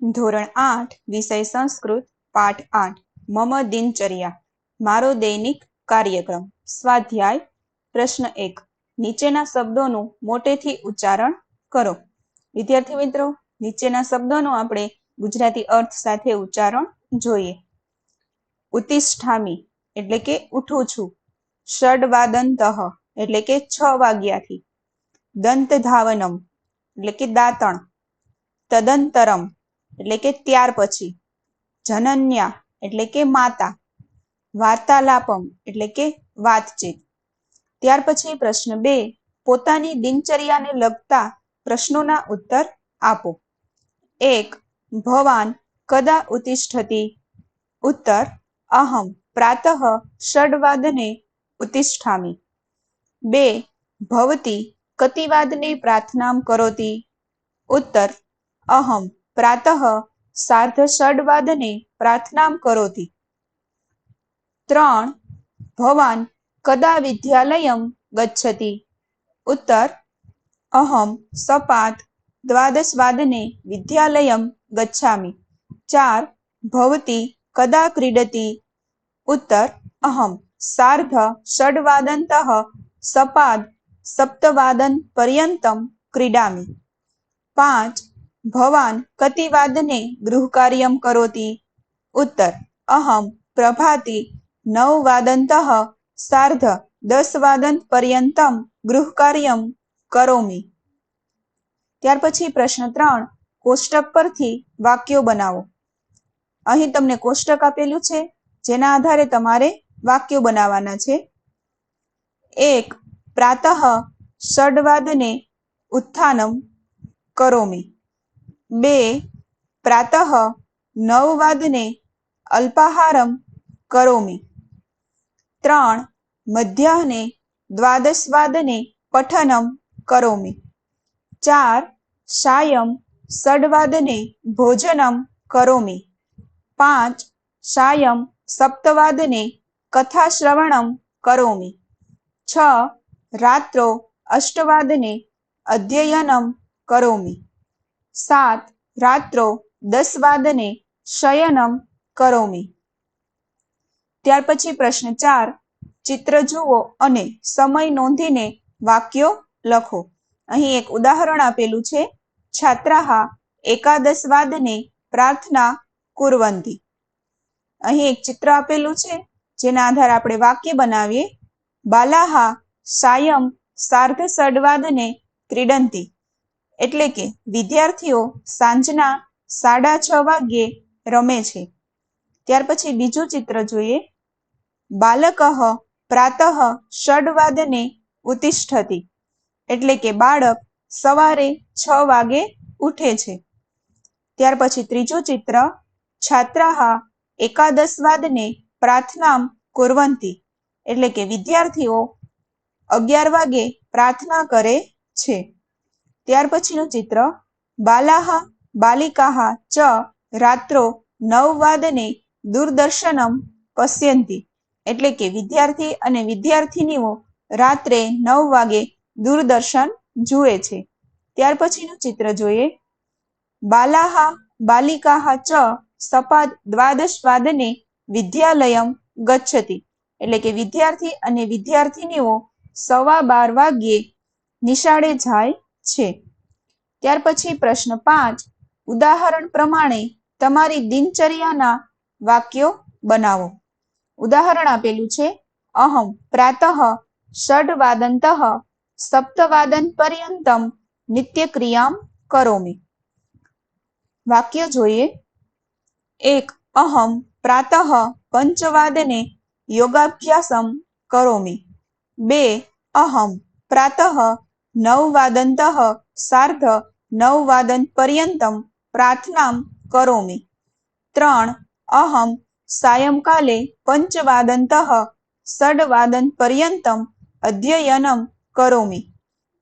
ધોરણ આઠ, વિષય સંસ્કૃત, પાઠ આઠ, મમ દિનચર્યા, મારો દૈનિક કાર્યક્રમ, સ્વાધ્યાય, પ્રશ્ન એક, નીચેના શબ્દોનું મોટેથી ઉચ્ચારણ કરો. વિદ્યાર્થી મિત્રો, નીચેના શબ્દોનો આપણે ગુજરાતી અર્થ સાથે ઉચ્ચારણ જોઈએ. ઉતિષ્ઠામી, એટલે કે ઉઠું છું. ષડવાદંતઃ, એટલે કે છ વાગ્યાથી. દંત ધાવનમ એટલે કે દાંતણ. તદંતરમ એટલે કે ત્યાર પછી. જનન્યા એટલે કે માતા. વાર્તાલાપમ એટલે કે વાતચીત. ત્યાર પછી પ્રશ્ન બે, પોતાની દિનચર્યાને લગતા પ્રશ્નોના ઉત્તર આપો. એક, ભવાન કદા ઉતિષ્ઠતી? ઉત્તર, અહમ પ્રાતઃ ષડવાદને ઉતિષ્ઠામી. બે, ભવતી કતિવાદને પ્રાર્થનામ કરોતી? ઉત્તર, અહમ પ્રાતઃ સાર્ધ प्रार्थनां करोति ત્રણ, ભવાન કદા વિદ્યાલયમ ગચ્છતિ. ઉત્તર, અહમ સપાત દ્વાદશવાદને વિદ્યાલયમ ગચ્છામિ. ચાર, ભવતી કદા ક્રીડતિ ઉત્તર, અહમ સાર્ધ ષડવાદનતઃ સપાદ સપ્તવાદન પર્યંતમ ક્રીડામિ. પાંચ ભવાન કતિવાદને ગૃહકાર્યમ કરોતિ. ઉત્તર, અહમ, પ્રભાતિ નવવાદનતઃ સાર્ધ દસવાદન પર્યંતમ ગૃહકાર્યમ કરોમી. ત્યાર પછી પ્રશ્ન ત્રણ, કોષ્ટક પરથી વાક્યો બનાવો. અહીં તમને કોષ્ટક આપેલું છે, જેના આધારે તમારે વાક્યો બનાવવાના છે. એક, પ્રાતઃ, ષડવાદને ઉત્થાનમ કરોમિ. બે પ્રાતઃ નવવાદને અલ્પાહારમ કરોમી. ત્રણ મધ્યાહ્ને દ્વાદશવાદને પઠનમ કરોમી. ચાર સાયં ષડવાદને ભોજનમ કરોમી. પાંચ સાયં સપ્તવાદને કથાશ્રવણમ કરોમી. છ રાત્રો અષ્ટવાદને અધ્યયનમ કરોમિ. સાત રાત્રો દસ વાદને શયનમ કરોમી. ત્યાર પછી પ્રશ્ન ચાર, ચિત્ર જુઓ અને સમય નોંધીને વાક્યો લખો. અહીં એક ઉદાહરણ આપેલું છે, છાત્રાહા એકાદશ વાદને પ્રાર્થના કુરવંતી. અહીં એક ચિત્ર આપેલું છે, જેના આધારે આપણે વાક્ય બનાવીએ, બાલાહા સાયમ સાર્ધ સડવાદને ક્રીડંતી એટલે કે વિદ્યાર્થીઓ સાંજના સાડા છ વાગ્યે રમે છે. ત્યાર પછી બીજું ચિત્ર જોઈએ. બાલક પ્રાતઃ ષડવાદને ઉતિષ્ઠતી. એટલે કે બાળક સવારે છ વાગે ઉઠે છે. ત્યાર પછી ત્રીજું ચિત્ર છાત્રા એકાદશ વાદને પ્રાર્થનામ કુરવંતી. એટલે કે વિદ્યાર્થીઓ અગિયાર વાગે પ્રાર્થના કરે છે. ત્યાર પછીનું ચિત્ર, બાલાહા બાલિકાહા ચ રાત્રો નવ વાદને દૂરદર્શનમ પશ્યંતી. એટલે કે વિદ્યાર્થી અને વિદ્યાર્થિનીઓ રાત્રે નવ વાગે દૂરદર્શન જુએ છે. ત્યાર પછીનું ચિત્ર જોઈએ. બાલાહા બાલિકાહા ચ સપાદ દ્વાદશ વાદને વિદ્યાલયમ ગચ્છતી. એટલે કે વિદ્યાર્થી અને વિદ્યાર્થિનીઓ સવા બાર વાગ્યે નિશાળે જાય છે. ત્યાર પછી પ્રશ્ન પાંચ. ઉદાહરણ પ્રમાણે તમારી દિનચર્યાના વાક્યો બનાવો. ઉદાહરણ આપેલું છે. અહમ, પ્રાતઃ, ષડવાદંતઃ, સપ્તવાદન પર્યંતમ, નિત્યક્રિયામ, કરોમી. વાક્ય જોઈએ. એક, અહમ, પ્રાતઃ, પંચવાદને યોગાભ્યાસમ, કરોમી. બે, અહમ, પ્રાતઃ નવવાદંતઃ સાર્ધ નવવાદન પર્યંતમ પ્રાર્થનામ કરોમિ. ત્રણ, અહમ સાયંકાલે ષડવાદન પર્યંતમ અધ્યયનમ કરોમિ.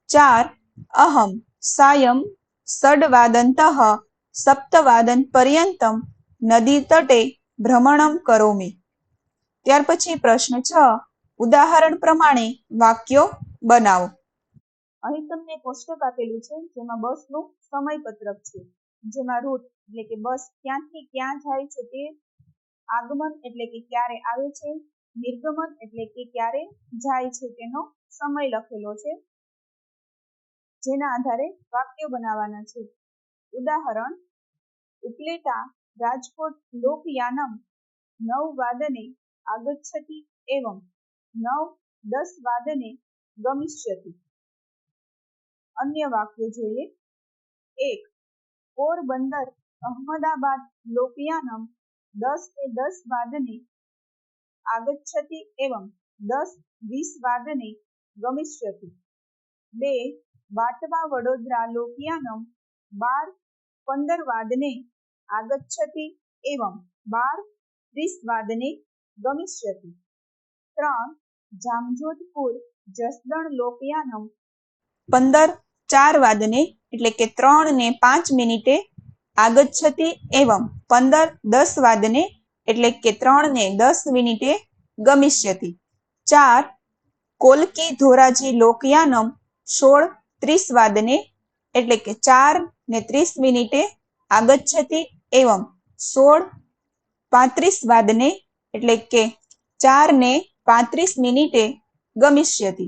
ચાર, અહમ સાયં ષડવાદંતઃ સપ્તવાદન પર્યંતમ નદી તટે ભ્રમણમ કરોમિ. ત્યાર પછી પ્રશ્ન છ. ઉદાહરણ પ્રમાણે વાક્યો બનાવો. અહીં તમને કોષ્ટક આપેલું છે, જેમાં બસનું સમયપત્રક છે. જેમાં રૂટ એટલે કે બસ ક્યાંથી ક્યાં જાય છે તે, આગમન એટલે કે ક્યારે આવે છે, નિર્ગમન એટલે કે ક્યારે જાય છે તેનો સમય લખેલો છે. જેના આધારે વાક્ય બનાવવાના છે. ઉદાહરણ, ઉપલેટા રાજકોટ લોકયાનમ, નવ વાદને આગચ્છતિ એવમ, નવ દસ વાદને ગમિષ્યતિ. અન્ય વાક્યો જોઈએ. એક, પોરબંદર, અહમદાબાદ લોકયાનમ દસ એ દસ વાદને આગચ્છતિ એવમ, દસ વીસ વાદને ગમિષ્યતિ. બે બાટવા વડોદરા લોકયાનમ બાર પંદર વાદને આગચ્છતિ એવં બાર ત્રીસ વાદને ગમિષ્યતિ. ત્રણ, જામજોધપુર, જસદણ લોકયાનમ પંદર ચાર વાદને, એટલે કે ત્રણ ને પાંચ મિનિટે આગચ્છતિ એવમ પંદર દસ વાદને, એટલે કે ત્રણ ને દસ મિનિટે ગમિષ્યતિ ચાર, કોલકી ધોરાજી લોકયાનમ સોળ ત્રીસ વાદને, એટલે કે ચાર ને ત્રીસ મિનિટે આગચ્છતિ એવમ સોળ પાંત્રીસ વાદને, એટલે કે ચાર ને પાંત્રીસ મિનિટે ગમિષ્યતિ